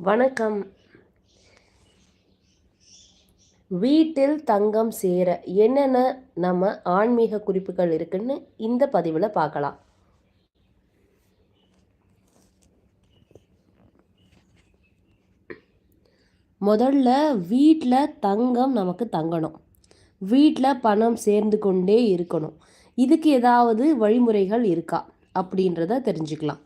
வணக்கம். வீட்டில் தங்கம் சேர என்னென்ன நம்ம ஆன்மீக குறிப்புகள் இருக்குன்னு இந்த பதிவில் பார்க்கலாம். முதல்ல வீட்டில் தங்கம் நமக்கு தங்கணும். வீட்டில் பணம் சேர்ந்து கொண்டே இருக்கணும். இதுக்கு ஏதாவது வழிமுறைகள் இருக்கா அப்படின்றத தெரிஞ்சுக்கலாம்.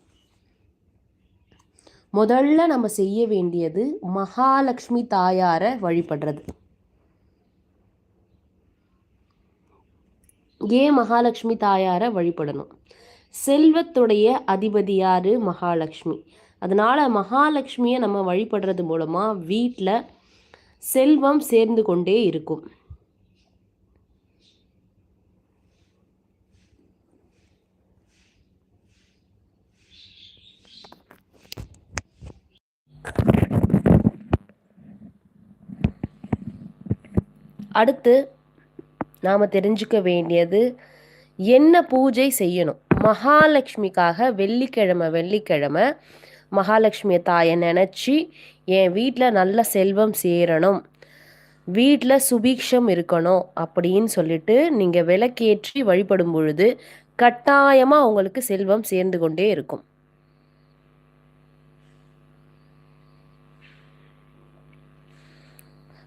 முதல்ல நம்ம செய்ய வேண்டியது மகாலட்சுமி தாயாரை வழிபடுறது. ஏன் மகாலட்சுமி தாயாரை வழிபடணும்? செல்வத்துடைய அதிபதி யாரு? மகாலட்சுமி. அதனால மகாலட்சுமியை நம்ம வழிபடுறது மூலமா வீட்டில் செல்வம் சேர்ந்து கொண்டே இருக்கும். அடுத்து நாம் தெரிஞ்சுக்க வேண்டியது என்ன பூஜை செய்யணும்? மகாலட்சுமிக்காக வெள்ளிக்கிழமை வெள்ளிக்கிழமை மகாலட்சுமியை தாயை நினச்சி என் வீட்டில் நல்ல செல்வம் சேரணும். வீட்டில் சுபீக்ஷம் இருக்கணும் அப்படின்னு சொல்லிட்டு நீங்கள் விளக்கேற்றி வழிபடும் பொழுது கட்டாயமாக உங்களுக்கு செல்வம் சேர்ந்து கொண்டே இருக்கும்.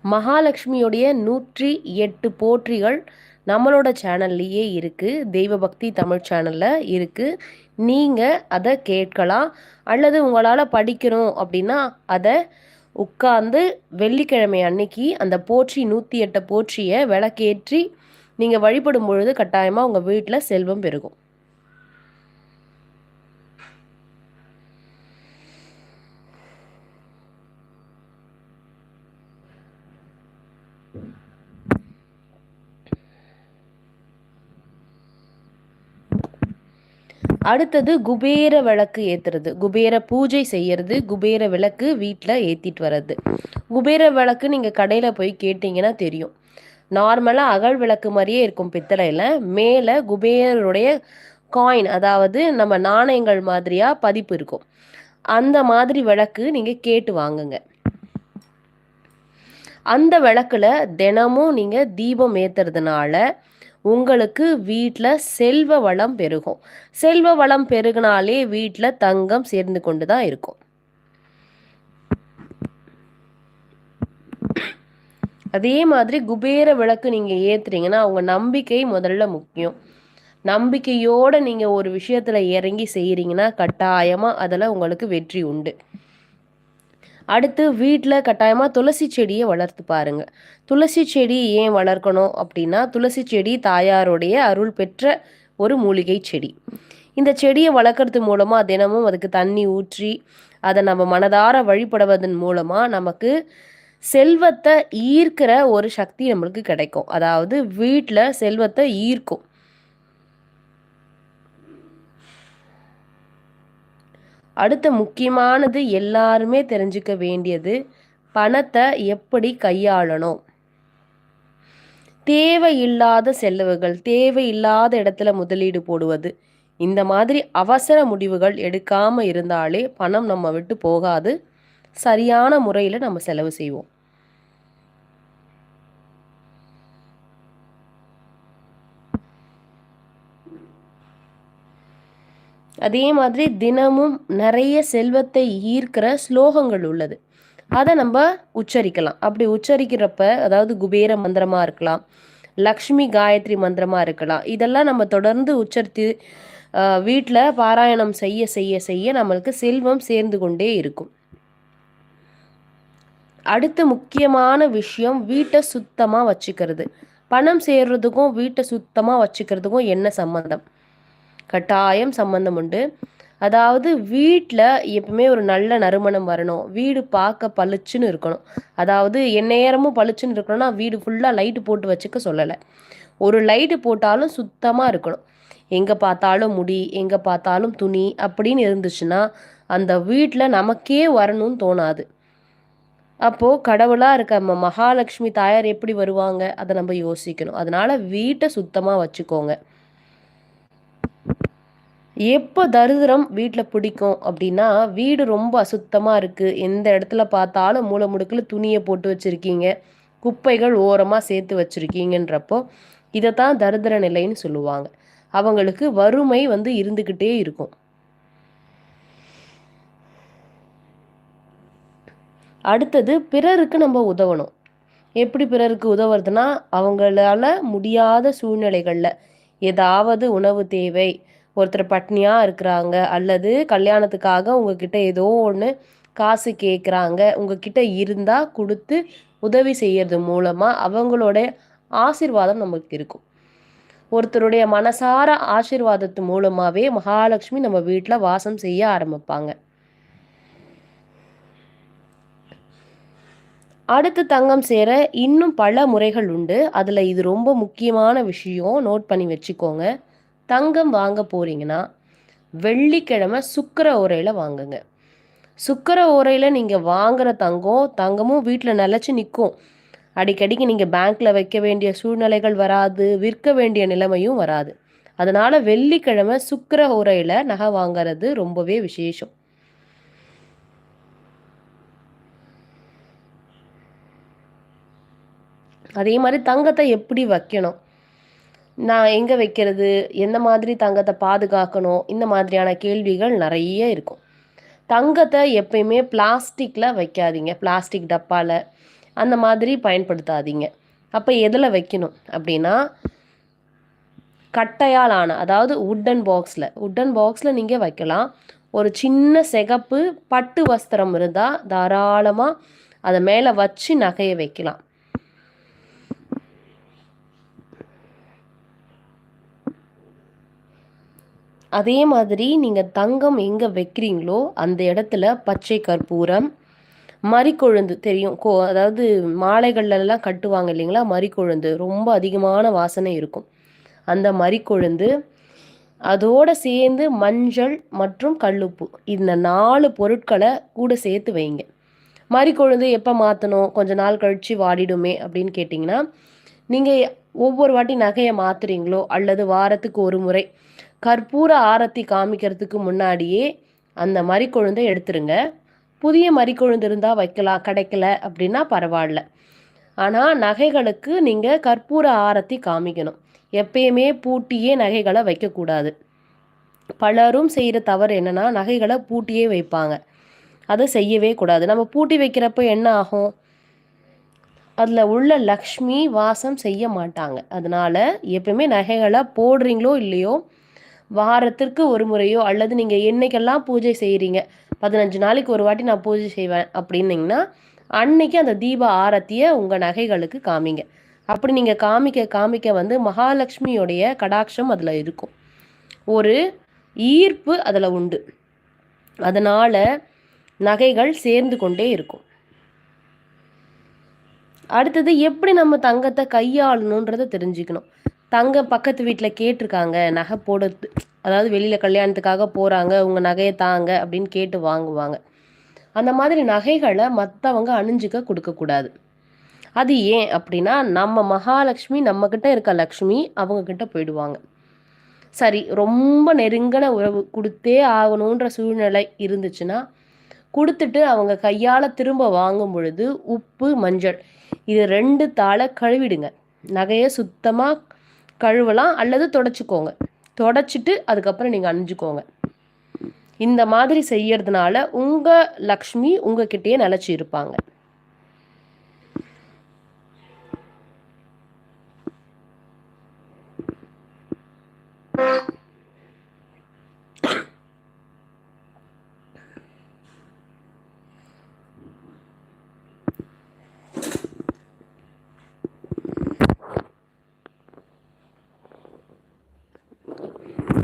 மகாலட்சுமியுடைய நூற்றி எட்டு போற்றிகள் நம்மளோட சேனல்லையே இருக்குது தெய்வ பக்தி தமிழ் சேனலில் இருக்குது நீங்கள் அதை கேட்கலாம். அல்லது உங்களால் படிக்கணும் அப்படின்னா அதை உட்காந்து வெள்ளிக்கிழமை அன்னைக்கு அந்த போற்றி நூற்றி எட்டு போற்றியை விளக்கேற்றி நீங்கள் வழிபடும் பொழுது கட்டாயமாக உங்கள் வீட்டில் செல்வம் பெருகும். அடுத்தது குபேர விளக்கு ஏற்றுறது குபேர பூஜை செய்யறது குபேர விளக்கு வீட்டில் ஏற்றிட்டு வர்றது. குபேர விளக்கு நீங்கள் கடையில் போய் கேட்டிங்கன்னா தெரியும். நார்மலாக அகல் விளக்கு மாதிரியே இருக்கும் பித்தளையில். மேலே குபேரருடைய காயின் அதாவது நம்ம நாணயங்கள் மாதிரியாக பதிப்பு இருக்கும். அந்த மாதிரி விளக்கு நீங்கள் கேட்டு வாங்குங்க. அந்த விளக்குல தினமும் நீங்கள் தீபம் ஏற்றுறதுனால உங்களுக்கு வீட்டில் செல்வ வளம் பெருகும். செல்வ வளம் பெருகினாலே வீட்டில் தங்கம் சேர்ந்து கொண்டு தான் இருக்கும். அதே மாதிரி குபேர விளக்கு நீங்கள் ஏற்றுறீங்கன்னா அவங்க நம்பிக்கை முதல்ல முக்கியம். நம்பிக்கையோடு நீங்கள் ஒரு விஷயத்தில் இறங்கி செய்கிறீங்கன்னா கட்டாயமாக அதில் உங்களுக்கு வெற்றி உண்டு. அடுத்து வீட்டில் கட்டாயமாக துளசி செடியை வளர்த்து பாருங்க. துளசி செடி ஏன் வளர்க்கணும் அப்படின்னா துளசி செடி தாயாருடைய அருள் பெற்ற ஒரு மூலிகை செடி. இந்த செடியை வளர்க்குறது மூலமாக தினமும் அதுக்கு தண்ணி ஊற்றி அதை நம்ம மனதார வழிபடுவதன் மூலமாக நமக்கு செல்வத்தை ஈர்க்கிற ஒரு சக்தி நம்மளுக்கு கிடைக்கும். அதாவது வீட்டில் செல்வத்தை ஈர்க்கும். அடுத்த முக்கியமானது எல்லாருமே தெரிஞ்சுக்க வேண்டியது பணத்தை எப்படி கையாளணும். தேவையில்லாத செலவுகள் தேவையில்லாத இடத்துல முதலீடு போடுவது இந்த மாதிரி அவசர முடிவுகள் எடுக்காமல் இருந்தாலே பணம் நம்ம விட்டு போகாது. சரியான முறையில் நம்ம செலவு செய்வோம். அதே மாதிரி தினமும் நிறைய செல்வத்தை ஈர்க்கிற ஸ்லோகங்கள் உள்ளது. அதை நம்ம உச்சரிக்கலாம். அப்படி உச்சரிக்கிறப்ப அதாவது குபேர மந்திரமாக இருக்கலாம் லக்ஷ்மி காயத்ரி மந்திரமாக இருக்கலாம் இதெல்லாம் நம்ம தொடர்ந்து உச்சரித்து வீட்டில் பாராயணம் செய்ய செய்ய செய்ய நம்மளுக்கு செல்வம் சேர்ந்து கொண்டே இருக்கும். அடுத்த முக்கியமான விஷயம் வீட்டை சுத்தமாக வச்சுக்கிறது. பணம் சேர்றதுக்கும் வீட்டை சுத்தமாக வச்சுக்கிறதுக்கும் என்ன சம்மந்தம் கட்டாயம் சம்மந்தம் உண்டு. அதாவது வீட்டில் எப்பவுமே ஒரு நல்ல நறுமணம் வரணும். வீடு பார்க்க பளிச்சுன்னு இருக்கணும். அதாவது எந்நேரமும் பளிச்சுன்னு இருக்கணும்னா வீடு ஃபுல்லாக லைட்டு போட்டு வச்சுக்க சொல்லலை. ஒரு லைட்டு போட்டாலும் சுத்தமாக இருக்கணும். எங்கே பார்த்தாலும் முடி எங்கே பார்த்தாலும் துணி அப்படின்னு இருந்துச்சுன்னா அந்த வீட்டில் நமக்கே வரணும்னு தோணாது. அப்போது கடவுளாக இருக்க நம்ம மகாலட்சுமி தாயார் எப்படி வருவாங்க? அதை நம்ம யோசிக்கணும். அதனால் வீட்டை சுத்தமாக வச்சுக்கோங்க. எப்போ தரிதிரம் வீட்டில் பிடிக்கும் அப்படின்னா வீடு ரொம்ப அசுத்தமாக இருக்குது எந்த இடத்துல பார்த்தாலும் மூளை முடுக்கில் துணியை போட்டு வச்சுருக்கீங்க. குப்பைகள் ஓரமாக சேர்த்து வச்சுருக்கீங்கன்றப்போ இதை தான் தரிதிர நிலைன்னு சொல்லுவாங்க. அவங்களுக்கு வறுமை வந்து இருந்துக்கிட்டே இருக்கும். அடுத்தது பிறருக்கு நம்ம உதவணும். எப்படி பிறருக்கு உதவுறதுன்னா அவங்களால முடியாத சூழ்நிலைகளில் ஏதாவது உணவு தேவை ஒருத்தர் பட்னியாக இருக்கிறாங்க அல்லது கல்யாணத்துக்காக உங்ககிட்ட ஏதோ ஒன்று காசு கேட்குறாங்க உங்ககிட்ட இருந்தால் கொடுத்து உதவி செய்கிறது மூலமாக அவங்களோட ஆசிர்வாதம் நமக்கு இருக்கும். ஒருத்தருடைய மனசார ஆசிர்வாதத்து மூலமாகவே மகாலட்சுமி நம்ம வீட்டில் வாசம் செய்ய ஆரம்பிப்பாங்க. அடுத்து தங்கம் சேர இன்னும் பல முறைகள் உண்டு. அதில் இது ரொம்ப முக்கியமான விஷயம். நோட் பண்ணி வச்சுக்கோங்க. தங்கம் வாங்க போகிறீங்கன்னா வெள்ளிக்கிழமை சுக்கர உரையில் வாங்குங்க. சுக்கர உரையில் நீங்கள் வாங்குகிற தங்கம் தங்கமும் வீட்டில் நிலச்சி நிற்கும் அடிக்கடிக்கு நீங்கள் பேங்க்கில் வைக்க வேண்டிய சூழ்நிலைகள் வராது விற்க வேண்டிய நிலைமையும் வராது. அதனால் வெள்ளிக்கிழமை சுக்கர உரையில் நகை வாங்கிறது ரொம்பவே விசேஷம். அதே மாதிரி தங்கத்தை எப்படி வைக்கணும்? நான் எங்கே வைக்கிறது? எந்த மாதிரி தங்கத்தை பாதுகாக்கணும்? இந்த மாதிரியான கேள்விகள் நிறைய இருக்கும். தங்கத்தை எப்பயுமே பிளாஸ்டிக்கில் வைக்காதீங்க. பிளாஸ்டிக் டப்பாவில் அந்த மாதிரி பயன்படுத்தாதீங்க. அப்போ எதில் வைக்கணும்? அப்படின்னா கட்டையால் ஆன அதாவது உட்டன் பாக்ஸில் உட்டன் பாக்ஸில் நீங்கள் வைக்கலாம். ஒரு சின்ன சிகப்பு பட்டு வஸ்திரம் இருந்தால் தாராளமாக அதை மேலே வச்சு நகையை வைக்கலாம். அதே மாதிரி நீங்கள் தங்கம் எங்கே வைக்கிறீங்களோ அந்த இடத்துல பச்சை கற்பூரம் மறிக்கொழுந்து தெரியும். கோ அதாவது மாலைகள்லாம் கட்டுவாங்க இல்லைங்களா? மறிக்கொழுந்து ரொம்ப அதிகமான வாசனை இருக்கும். அந்த மறிக்கொழுந்து அதோடு சேர்ந்து மஞ்சள் மற்றும் கல்லுப்பு இந்த நாலு பொருட்களை கூட சேர்த்து வைங்க. மறிக்கொழுந்து எப்போ மாற்றணும் கொஞ்ச நாள் கழித்து வாடிடுமே அப்படின்னு கேட்டிங்கன்னா நீங்கள் ஒவ்வொரு வாட்டி நகையை மாற்றுறீங்களோ அல்லது வாரத்துக்கு ஒரு முறை கற்பூர ஆரத்தி காமிக்கிறதுக்கு முன்னாடியே அந்த மறிக்கொழுந்தை எடுத்துருங்க. புதிய மறிக்கொழுந்து இருந்தால் வைக்கலாம் கிடைக்கல அப்படின்னா பரவாயில்ல. ஆனால் நகைகளுக்கு நீங்கள் கற்பூர ஆரத்தி காமிக்கணும். எப்பயுமே பூட்டியே நகைகளை வைக்கக்கூடாது. பலரும் செய்கிற தவறு என்னென்னா நகைகளை பூட்டியே வைப்பாங்க. அதை செய்யவே கூடாது. நம்ம பூட்டி வைக்கிறப்ப என்ன ஆகும்? அதில் உள்ள லக்ஷ்மி வாசம் செய்ய மாட்டாங்க. அதனால் எப்பயுமே நகைகளை போடுறீங்களோ இல்லையோ வாரத்திற்கு ஒரு முறையோ அல்லது நீங்கள் என்னைக்கெல்லாம் பூஜை செய்கிறீங்க பதினஞ்சு நாளைக்கு ஒரு வாட்டி நான் பூஜை செய்வேன் அப்படின்னீங்கன்னா அன்னைக்கு அந்த தீப ஆரத்தியை உங்கள் நகைகளுக்கு காமிங்க. அப்படி நீங்கள் காமிக்க காமிக்க வந்து மகாலட்சுமியோடைய கடாட்சம் அதில் இருக்கும். ஒரு ஈர்ப்பு அதில் உண்டு. அதனால் நகைகள் சேர்ந்து கொண்டே இருக்கும். அடுத்தது எப்படி நம்ம தங்கத்தை கையாளணுன்றதை தெரிஞ்சுக்கணும். தங்க பக்கத்து வீட்டில் கேட்டிருக்காங்க நகை போட அதாவது வெளியில் கல்யாணத்துக்காக போகிறாங்க உங்கள் நகையை தாங்க அப்படின்னு கேட்டு வாங்குவாங்க. அந்த மாதிரி நகைகளை மற்றவங்க அணிஞ்சிக்க கொடுக்கக்கூடாது அது ஏன் அப்படின்னா நம்ம மகாலட்சுமி நம்மக்கிட்ட இருக்க லக்ஷ்மி அவங்கக்கிட்ட போயிடுவாங்க. சரி ரொம்ப நெருங்கின உறவு கொடுத்தே ஆகணுன்ற சூழ்நிலை இருந்துச்சுன்னா கொடுத்துட்டு அவங்க கையால் திரும்ப வாங்கும் பொழுது உப்பு மஞ்சள் இது ரெண்டு தாளை கழுவிடுங்க. நகையை சுத்தமாக கழுவலாம் அல்லது தொடச்சிக்கோங்க. தொடச்சிட்டு அதுக்கப்புறம் நீங்கள் அணிஞ்சுக்கோங்க. இந்த மாதிரி செய்யறதுனால உங்கள் லக்ஷ்மி உங்ககிட்டயே நிலச்சி இருப்பாங்க.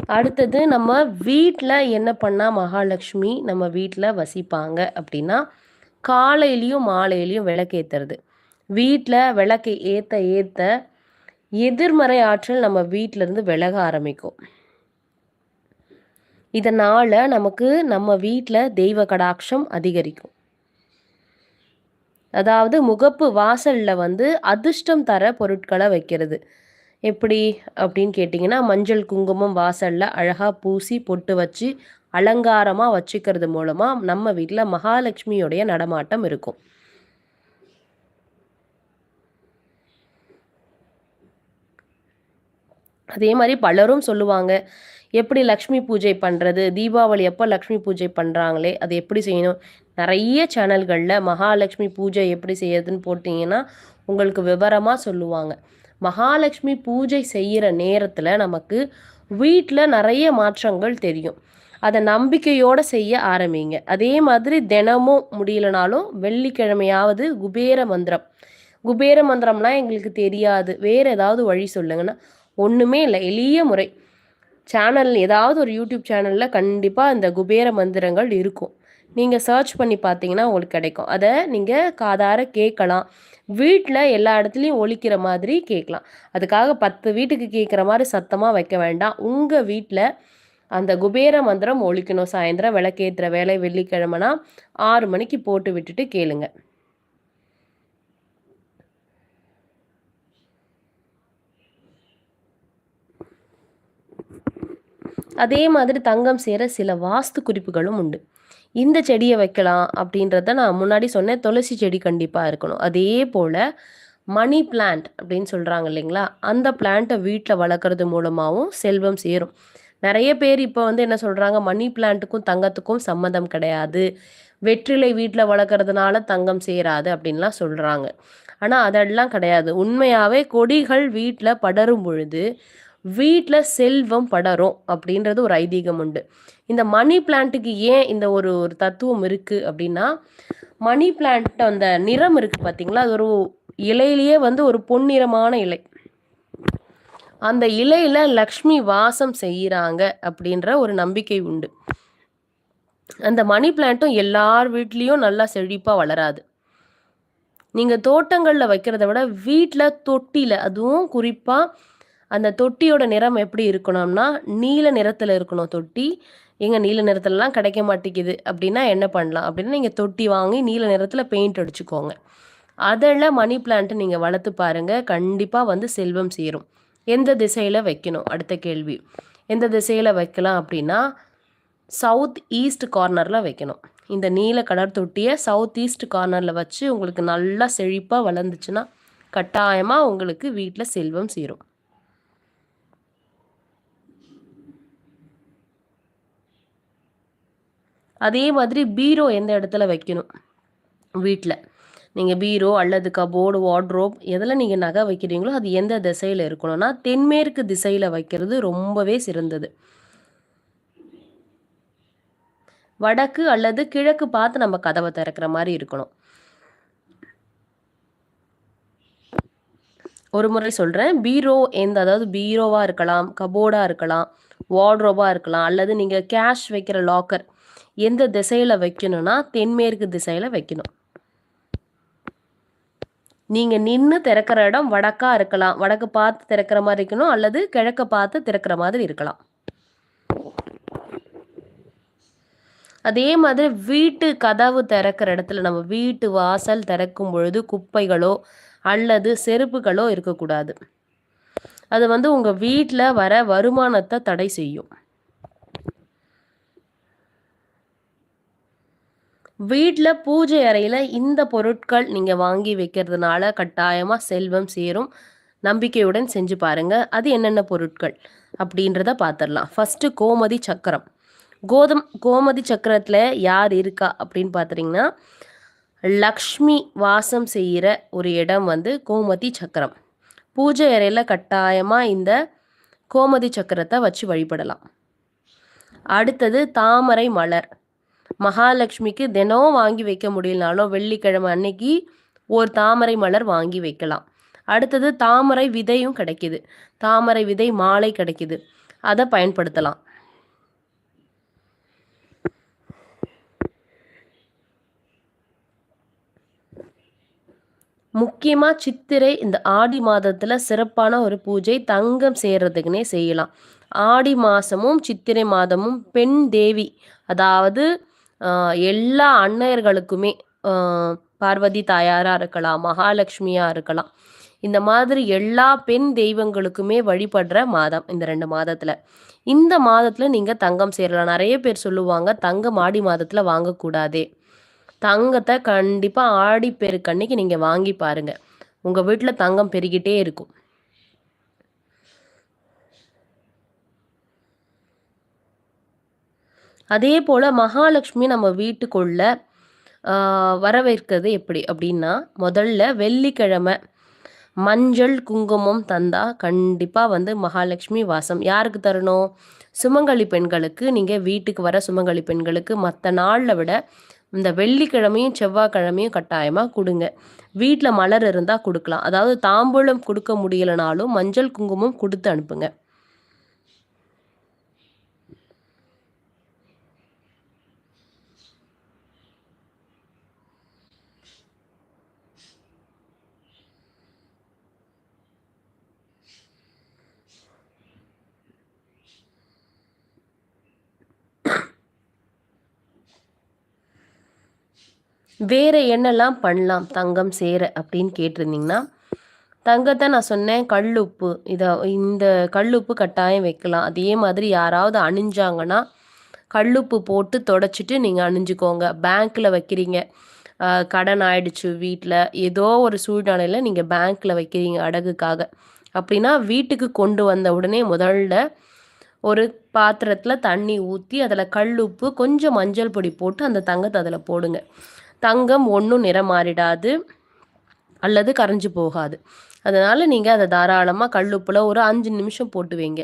அடுத்தது நம்ம வீட்டில் என்ன பண்ணால் மகாலட்சுமி நம்ம வீட்டில் வசிப்பாங்க அப்படின்னா காலையிலையும் மாலையிலையும் விளக்கேற்றுறது வீட்டில் விளக்கை ஏற்ற ஏற்ற எதிர்மறை ஆற்றல் நம்ம வீட்டிலேருந்து விலக ஆரம்பிக்கும். இதனால் நமக்கு நம்ம வீட்டில் தெய்வ கடாட்சம் அதிகரிக்கும். அதாவது முகப்பு வாசலில் வந்து அதிர்ஷ்டம் தர பொருட்களை வைக்கிறது. எப்படி அப்படின்னு கேட்டிங்கன்னா மஞ்சள் குங்குமம் வாசலில் அழகாக பூசி பொட்டு வச்சு அலங்காரமாக வச்சுக்கிறது மூலமாக நம்ம வீட்டில் மகாலட்சுமியோடைய நடமாட்டம் இருக்கும். அதே மாதிரி பலரும் சொல்லுவாங்க எப்படி லக்ஷ்மி பூஜை பண்ணுறது தீபாவளி எப்போ லக்ஷ்மி பூஜை பண்ணுறாங்களே அது எப்படி செய்யணும்? நிறைய சேனல்களில் மகாலட்சுமி பூஜை எப்படி செய்யறதுன்னு போட்டிங்கன்னா உங்களுக்கு விவரமாக சொல்லுவாங்க. மகாலட்சுமி பூஜை செய்கிற நேரத்தில் நமக்கு வீட்டில் நிறைய மாற்றங்கள் தெரியும். அதை நம்பிக்கையோடு செய்ய ஆரம்பிங்க. அதே மாதிரி தினமும் முடியலனாலும் வெள்ளிக்கிழமையாவது குபேர மந்திரம். குபேர மந்திரம்லாம் எங்களுக்கு தெரியாது. வேறு ஏதாவது வழி சொல்லுங்கன்னா ஒன்றுமே இல்லை. எளிய முறை. சேனல் ஏதாவது ஒரு யூடியூப் சேனலில் கண்டிப்பாக இந்த குபேர மந்திரங்கள் இருக்கும். நீங்கள் சர்ச் பண்ணி பார்த்தீங்கன்னா உங்களுக்கு கிடைக்கும். அதை நீங்கள் காதார கேட்கலாம். வீட்டில் எல்லா இடத்துலையும் ஒழிக்கிற மாதிரி கேட்கலாம் அதுக்காக பத்து வீட்டுக்கு கேட்குற மாதிரி சத்தமாக வைக்க வேண்டாம். உங்கள் வீட்டில் அந்த குபேர மந்திரம் ஒழிக்கணும் சாயந்தரம் விளக்கேற்றுற வேலை வெள்ளிக்கிழமைனா ஆறு மணிக்கு போட்டு விட்டுட்டு கேளுங்க. அதே மாதிரி தங்கம் சேர சில வாஸ்து குறிப்புகளும் உண்டு. இந்த செடியை வைக்கலாம் அப்படின்றத நான் முன்னாடி சொன்னேன். துளசி செடி கண்டிப்பாக இருக்கணும். அதே போல் மணி பிளான்ட் அப்படின்னு சொல்கிறாங்க இல்லைங்களா? அந்த பிளான்ட்டை வீட்டில் வளர்க்குறது மூலமாகவும் செல்வம் சேரும். நிறைய பேர் இப்போ வந்து என்ன சொல்கிறாங்க மணி பிளான்ட்டுக்கும் தங்கத்துக்கும் சம்மந்தம் கிடையாது. வெற்றிலை வீட்டில் வளர்க்குறதுனால தங்கம் சேராது அப்படின்லாம் சொல்கிறாங்க ஆனால் அதெல்லாம் கிடையாது. உண்மையாகவே கொடிகள் வீட்டில் படரும் பொழுது வீட்டில் செல்வம் படரும் அப்படின்றது ஒரு ஐதீகம் உண்டு. இந்த மணி பிளான்ட்டுக்கு ஏன் இந்த ஒரு ஒரு தத்துவம் இருக்குது அப்படின்னா மணி பிளான்ட் அந்த நிறம் இருக்குது பார்த்தீங்களா அது ஒரு இலையிலேயே வந்து ஒரு பொன்னிறமான இலை. அந்த இலையில லக்ஷ்மி வாசம் செய்கிறாங்க அப்படின்ற ஒரு நம்பிக்கை உண்டு. அந்த மணி பிளான்ட்டும் எல்லார் வீட்லேயும் நல்லா செழிப்பாக வளராது. நீங்கள் தோட்டங்களில் வைக்கிறத விட வீட்டில் தொட்டியில் அதுவும் குறிப்பாக அந்த தொட்டியோட நிறம் எப்படி இருக்கணும்னா நீல நிறத்தில் இருக்கணும் தொட்டி. எங்கள் நீல நிறத்துலலாம் கிடைக்க மாட்டேங்குது. அப்படின்னா என்ன பண்ணலாம்? அப்படின்னா நீங்கள் தொட்டி வாங்கி நீல நிறத்தில் பெயிண்ட் அடிச்சுக்கோங்க. அதில் மணி பிளான்ட்டு நீங்கள் வளர்த்து பாருங்கள் கண்டிப்பாக வந்து செல்வம் சேரும். எந்த திசையில் வைக்கணும்? அடுத்த கேள்வி. எந்த திசையில் வைக்கலாம் அப்படின்னா சவுத் ஈஸ்ட் கார்னரில் வைக்கணும். இந்த நீல கலர் தொட்டியை சவுத் ஈஸ்ட் கார்னரில் வச்சு உங்களுக்கு நல்லா செழிப்பாக வளர்ந்துச்சுன்னா கட்டாயமாக உங்களுக்கு வீட்டில் செல்வம் சேரும். அதே மாதிரி பீரோ எந்த இடத்துல வைக்கணும்? வீட்டில் நீங்கள் பீரோ அல்லது கபோர்டு வார்ட்ரோப் எதில் நீங்கள் நகை வைக்கிறீங்களோ அது எந்த திசையில் இருக்கணும்னா தென்மேற்கு திசையில் வைக்கிறது ரொம்பவே சிறந்தது. வடக்கு அல்லது கிழக்கு பார்த்து நம்ம கதவை திறக்கிற மாதிரி இருக்கணும். ஒரு முறை சொல்கிறேன் பீரோ எந்த அதாவது பீரோவாக இருக்கலாம் கபோர்டாக இருக்கலாம் வார்ட்ரோபாக இருக்கலாம் அல்லது நீங்கள் கேஷ் வைக்கிற லாக்கர் எந்த திசையில் வைக்கணும்னா தென்மேற்கு திசையில் வைக்கணும். நீங்கள் நின்று திறக்கிற இடம் வடக்காக இருக்கலாம். வடக்கு பார்த்து திறக்கிற மாதிரி இருக்கணும் அல்லது கிழக்க பார்த்து திறக்கிற மாதிரி இருக்கலாம். அதே மாதிரி வீட்டு கதவு திறக்கிற இடத்துல நம்ம வீட்டு வாசல் திறக்கும் பொழுது குப்பைகளோ அல்லது செருப்புகளோ இருக்கக்கூடாது. அது வந்து உங்கள் வீட்டில் வர வருமானத்தை தடை செய்யும். வீட்டில் பூஜை அறையில் இந்த பொருட்கள் நீங்கள் வாங்கி வைக்கிறதுனால கட்டாயமாக செல்வம் சேரும். நம்பிக்கையுடன் செஞ்சு பாருங்கள் அது என்னென்ன பொருட்கள் அப்படின்றத பார்த்துடலாம் ஃபஸ்ட்டு கோமதி சக்கரம். கோதம் கோமதி சக்கரத்தில் யார் இருக்கா அப்படின்னு பார்த்துட்டிங்கன்னா லக்ஷ்மி வாசம் செய்கிற ஒரு இடம் வந்து கோமதி சக்கரம். பூஜை அறையில் கட்டாயமாக இந்த கோமதி சக்கரத்தை வச்சு வழிபடலாம். அடுத்தது தாமரை மலர். மகாலட்சுமிக்கு தினம் வாங்கி வைக்க முடியலனாலும் வெள்ளிக்கிழமை அன்னைக்கு ஒரு தாமரை மலர் வாங்கி வைக்கலாம். அடுத்தது தாமரை விதையும் கிடைக்கிது. தாமரை விதை மாலை கிடைக்கிது. அதை பயன்படுத்தலாம். முக்கியமாக சித்திரை இந்த ஆடி மாதத்தில் சிறப்பான ஒரு பூஜை தங்கம் செய்கிறதுக்குனே செய்யலாம். ஆடி மாதமும் சித்திரை மாதமும் பெண் தேவி அதாவது எல்லா அன்னையர்களுக்குமே பார்வதி தாயாராக இருக்கலாம் மகாலட்சுமியாக இருக்கலாம். இந்த மாதிரி எல்லா பெண் தெய்வங்களுக்குமே வழிபடுற மாதம் இந்த ரெண்டு மாதத்தில். இந்த மாதத்தில் நீங்கள் தங்கம் சேரலாம். நிறைய பேர் சொல்லுவாங்க தங்கம் ஆடி மாதத்தில் வாங்கக்கூடாதே. தங்கத்தை கண்டிப்பாக ஆடி பெருக்கன்னைக்கு நீங்கள் வாங்கி பாருங்கள் உங்கள் வீட்டில் தங்கம் பெருகிட்டே இருக்கும். அதே போல் மகாலட்சுமி நம்ம வீட்டுக்குள்ள வரவேற்கிறது எப்படி அப்படின்னா முதல்ல வெள்ளிக்கிழமை மஞ்சள் குங்குமம் தந்தா கண்டிப்பாக வந்து மகாலட்சுமி வாசம். யாருக்கு தரணும்? சுமங்கலி பெண்களுக்கு. நீங்கள் வீட்டுக்கு வர சுமங்கலி பெண்களுக்கு மற்ற நாளில் விட இந்த வெள்ளிக்கிழமையும் செவ்வாய்க்கிழமையும் கட்டாயமாக கொடுங்க. வீட்டில் மலர் இருந்தால் கொடுக்கலாம். அதாவது தாம்பூலம் கொடுக்க முடியலனாலும் மஞ்சள் குங்குமம் கொடுத்து அனுப்புங்க. வேறு என்னெல்லாம் பண்ணலாம் தங்கம் சேர அப்படின்னு கேட்டிருந்தீங்கன்னா தங்கத்தை நான் சொன்னேன் கல்லுப்பு. இதை இந்த கல்லுப்பு கட்டாயம் வைக்கலாம். அதே மாதிரி யாராவது அணிஞ்சாங்கன்னா கல்லுப்பு போட்டு தொடச்சிட்டு நீங்கள் அணிஞ்சுக்கோங்க. பேங்க்கில் வைக்கிறீங்க. கடன் ஆயிடுச்சு வீட்டில் ஏதோ ஒரு சூழ்நிலையில் நீங்கள் பேங்க்கில் வைக்கிறீங்க அடகுக்காக. அப்படின்னா வீட்டுக்கு கொண்டு வந்த உடனே முதல்ல ஒரு பாத்திரத்தில் தண்ணி ஊற்றி அதில் கல் உப்பு கொஞ்சம் மஞ்சள் பொடி போட்டு அந்த தங்கத்தை அதில் போடுங்க. தங்கம் ஒன்றும் நிறம் மாறிடாது அல்லது கரைஞ்சி போகாது. அதனால் நீங்கள் அதை தாராளமாக கல்லுப்பில் ஒரு அஞ்சு நிமிஷம் போட்டு வைங்க.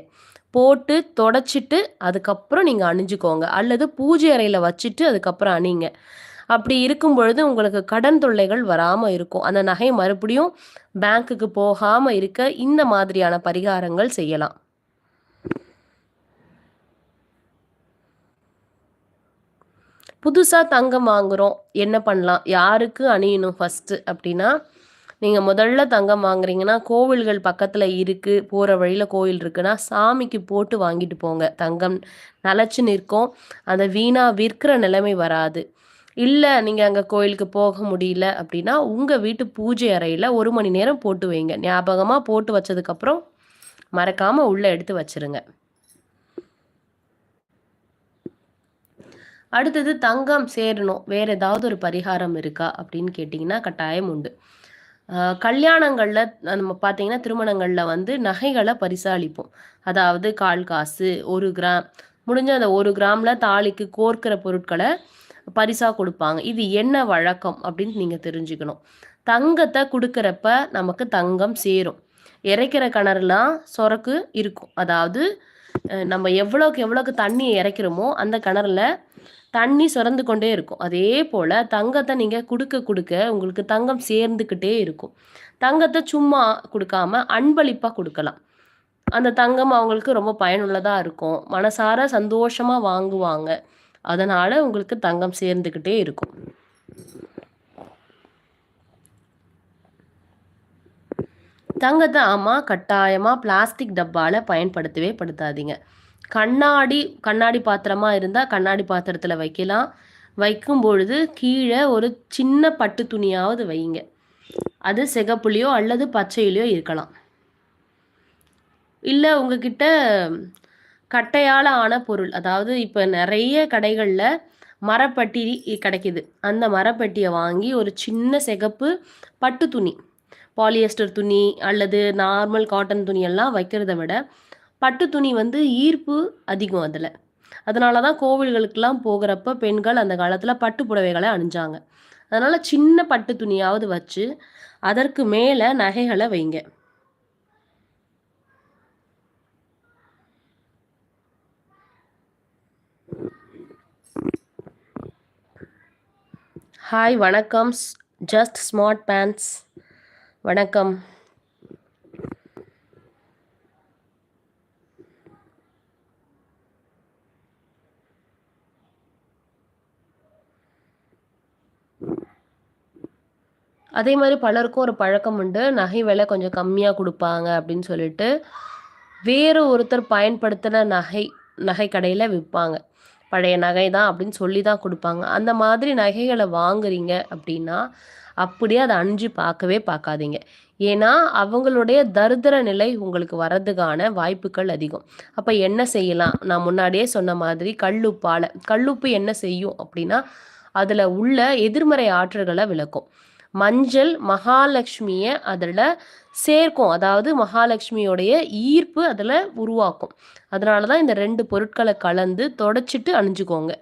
போட்டு தொடச்சிட்டு அதுக்கப்புறம் நீங்கள் அணிஞ்சுக்கோங்க. அல்லது பூஜை அறையில் வச்சுட்டு அதுக்கப்புறம் அணிங்க. அப்படி இருக்கும் பொழுது உங்களுக்கு கடன் தொல்லைகள் வராமல் இருக்கும். அந்த நகை மறுபடியும் பேங்க்குக்கு போகாமல் இருக்க இந்த மாதிரியான பரிகாரங்கள் செய்யலாம். புதுசாக தங்கம் வாங்குகிறோம் என்ன பண்ணலாம்? யாருக்கு அணியணும் ஃபஸ்ட்டு அப்படின்னா நீங்கள் முதல்ல தங்கம் வாங்குறீங்கன்னா கோவில்கள் பக்கத்தில் இருக்குது போகிற வழியில் கோவில் இருக்குன்னா சாமிக்கு போட்டு வாங்கிட்டு போங்க. தங்கம் நிலச்சி நிற்கும். அந்த வீணாக விற்கிற நிலைமை வராது. இல்லை நீங்கள் அங்கே கோயிலுக்கு போக முடியல அப்படின்னா உங்கள் வீட்டு பூஜை அறையில் ஒரு மணி நேரம் போட்டு வைங்க. ஞாபகமாக போட்டு வச்சதுக்கப்புறம் மறக்காமல் உள்ளே எடுத்து வச்சுருங்க. அடுத்தது தங்கம் சேரணும். வேறு ஏதாவது ஒரு பரிகாரம் இருக்கா? அப்படின்னு கேட்டிங்கன்னா கட்டாயம் உண்டு. கல்யாணங்களில் நம்ம பார்த்தீங்கன்னா திருமணங்களில் வந்து நகைகளை பரிசாளிப்போம். அதாவது கால் காசு ஒரு கிராம் முடிஞ்ச அந்த ஒரு கிராமில் தாலிக்கு கோர்க்கிற பொருட்களை பரிசாக கொடுப்பாங்க. இது என்ன வழக்கம் அப்படின்னு நீங்கள் தெரிஞ்சுக்கணும். தங்கத்தை கொடுக்குறப்ப நமக்கு தங்கம் சேரும். இறைக்கிற கிணறுலாம் சொரக்கு இருக்கும். அதாவது நம்ம எவ்வளோக்கு எவ்வளோக்கு தண்ணியை இறைக்கிறோமோ அந்த கிணறுல தண்ணி சுரந்து கொண்டே இருக்கும். அதே போல் தங்கத்தை நீங்கள் கொடுக்க கொடுக்க உங்களுக்கு தங்கம் சேர்ந்துக்கிட்டே இருக்கும். தங்கத்தை சும்மா கொடுக்காம அன்பளிப்பாக கொடுக்கலாம். அந்த தங்கம் அவங்களுக்கு ரொம்ப பயனுள்ளதாக இருக்கும். மனசார சந்தோஷமாக வாங்குவாங்க. அதனால் உங்களுக்கு தங்கம் சேர்ந்துக்கிட்டே இருக்கும். தங்கத்தை ஆமாம் கட்டாயமாக பிளாஸ்டிக் டப்பாவில் பயன்படுத்தவே படுத்தாதீங்க. கண்ணாடி கண்ணாடி பாத்திரமாக இருந்தால் கண்ணாடி பாத்திரத்தில் வைக்கலாம். வைக்கும் பொழுது கீழே ஒரு சின்ன பட்டு துணியாவது வைங்க அது சிகப்புலையோ அல்லது பச்சையிலையோ இருக்கலாம். இல்லை உங்ககிட்ட கட்டையால் ஆன பொருள் அதாவது இப்போ நிறைய கடைகளில் மரப்பட்டி கிடைக்கிது. அந்த மரப்பட்டியை வாங்கி ஒரு சின்ன சிகப்பு பட்டு துணி பாலியஸ்டர் துணி அல்லது நார்மல் காட்டன் துணியெல்லாம் வைக்கிறத விட பட்டு துணி வந்து ஈர்ப்பு அதிகம் அதில். அதனால தான் கோவில்களுக்கெல்லாம் போகிறப்ப பெண்கள் அந்த காலத்தில் பட்டு புடவைகளை அணிஞ்சாங்க. அதனால் சின்ன பட்டு துணியாவது வச்சு அதற்கு மேலே நகைகளை வைங்க. ஹாய் வணக்கம். ஜஸ்ட் ஸ்மார்ட் பேண்ட்ஸ் வணக்கம். அதே மாதிரி பலருக்கும் ஒரு பழக்கம் உண்டு. நகை விலை கொஞ்சம் கம்மியாக கொடுப்பாங்க அப்படின்னு சொல்லிட்டு வேறு ஒருத்தர் பயன்படுத்தின நகை நகை கடையில் விற்பாங்க பழைய நகை தான் அப்படின்னு சொல்லி தான் கொடுப்பாங்க. அந்த மாதிரி நகைகளை வாங்குறீங்க அப்படின்னா அப்படியே அதை அணிஞ்சு பார்க்கவே பார்க்காதீங்க. ஏன்னா அவங்களுடைய தரித்திர நிலை உங்களுக்கு வர்றதுக்கான வாய்ப்புகள் அதிகம். அப்போ என்ன செய்யலாம்? நான் முன்னாடியே சொன்ன மாதிரி கல்லுப்பால் கல்லுப்பு என்ன செய்யும் அப்படின்னா அதில் உள்ள எதிர்மறை ஆற்றல்களை விளக்கும். மஞ்சள் மகாலட்சுமியை அதில் சேர்க்கும். அதாவது மகாலட்சுமியோடைய ஈர்ப்பு அதில் உருவாக்கும். அதனால தான் இந்த ரெண்டு பொருட்களை கலந்து தொடச்சிட்டு அணிஞ்சுக்கோங்க.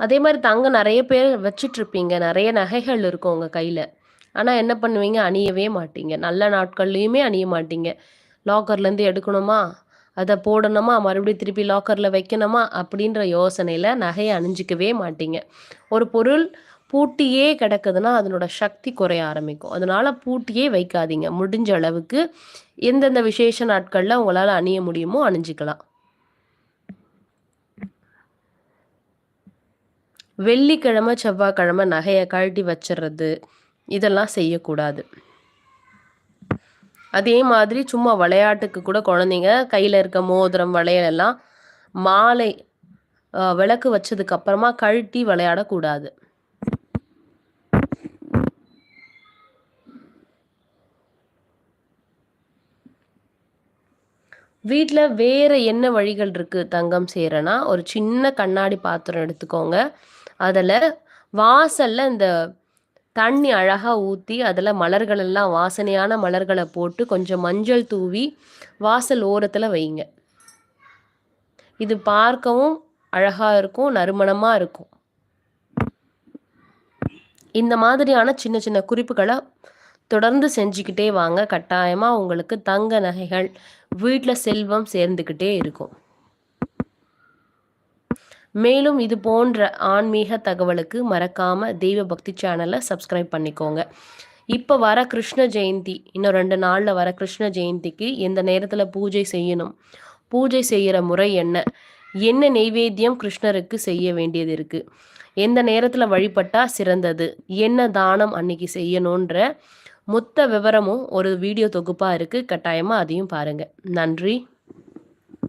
அதே மாதிரி தங்கம் நிறைய பேர் வச்சிட்ருப்பீங்க. நிறைய நகைகள் இருக்கும் உங்கள் கையில். ஆனால் என்ன பண்ணுவீங்க? அணியவே மாட்டீங்க. நல்ல நாட்கள்லையுமே அணிய மாட்டீங்க. லாக்கர்லேருந்து எடுக்கணுமா? அதை போடணுமா? மறுபடியும் திருப்பி லாக்கரில் வைக்கணுமா? அப்படின்ற யோசனையில் நகையை அணிஞ்சிக்கவே மாட்டீங்க. ஒரு பொருள் பூட்டியே கிடக்குதுன்னா அதனோட சக்தி குறைய ஆரம்பிக்கும். அதனால் பூட்டியே வைக்காதீங்க. முடிஞ்ச அளவுக்கு எந்தெந்த விசேஷ நாட்களில் உங்களால் அணிய முடியுமோ அணிஞ்சிக்கலாம். வெள்ளிக்கிழமை செவ்வாய்க்கிழமை நகையை கழட்டி வச்சிடுறது இதெல்லாம் செய்யக்கூடாது. அதே மாதிரி சும்மா விளையாட்டுக்கு கூட குழந்தைங்க கையில் இருக்க மோதிரம் வளையலெல்லாம் மாலை விளக்கு வச்சதுக்கு அப்புறமா கழட்டி விளையாடக்கூடாது. வீட்டில் வேறு என்ன வழிகள் இருக்குது தங்கம் செய்கிறேன்னா ஒரு சின்ன கண்ணாடி பாத்திரம் எடுத்துக்கோங்க. அதில் வாசலில் இந்த தண்ணி அழகாக ஊற்றி அதில் மலர்கள் எல்லாம் வாசனையான மலர்களை போட்டு கொஞ்சம் மஞ்சள் தூவி வாசல் ஓரத்தில் வைங்க. இது பார்க்கவும் அழகாக இருக்கும் நறுமணமாக இருக்கும். இந்த மாதிரியான சின்ன சின்ன குறிப்புகளை தொடர்ந்து செஞ்சுக்கிட்டே வாங்க. கட்டாயமாக உங்களுக்கு தங்க நகைகள் வீட்டில் செல்வம் சேர்ந்துக்கிட்டே இருக்கும். மேலும் இது போன்ற ஆன்மீக தகவலுக்கு மறக்காமல் தெய்வ பக்தி சேனலை சப்ஸ்கிரைப் பண்ணிக்கோங்க. இப்போ வர கிருஷ்ண ஜெயந்தி இன்னும் ரெண்டு நாளில் வர கிருஷ்ண ஜெயந்திக்கு எந்த நேரத்தில் பூஜை செய்யணும்? பூஜை செய்கிற முறை என்ன? என்ன நெய்வேத்தியம் கிருஷ்ணருக்கு செய்ய வேண்டியது இருக்குது எந்த நேரத்தில் வழிபட்டால் சிறந்தது? என்ன தானம் அன்னைக்கு செய்யணுன்ற மொத்த விவரமும் ஒரு வீடியோ தொகுப்பாக இருக்குது கட்டாயமாக அதையும் பாருங்கள் நன்றி.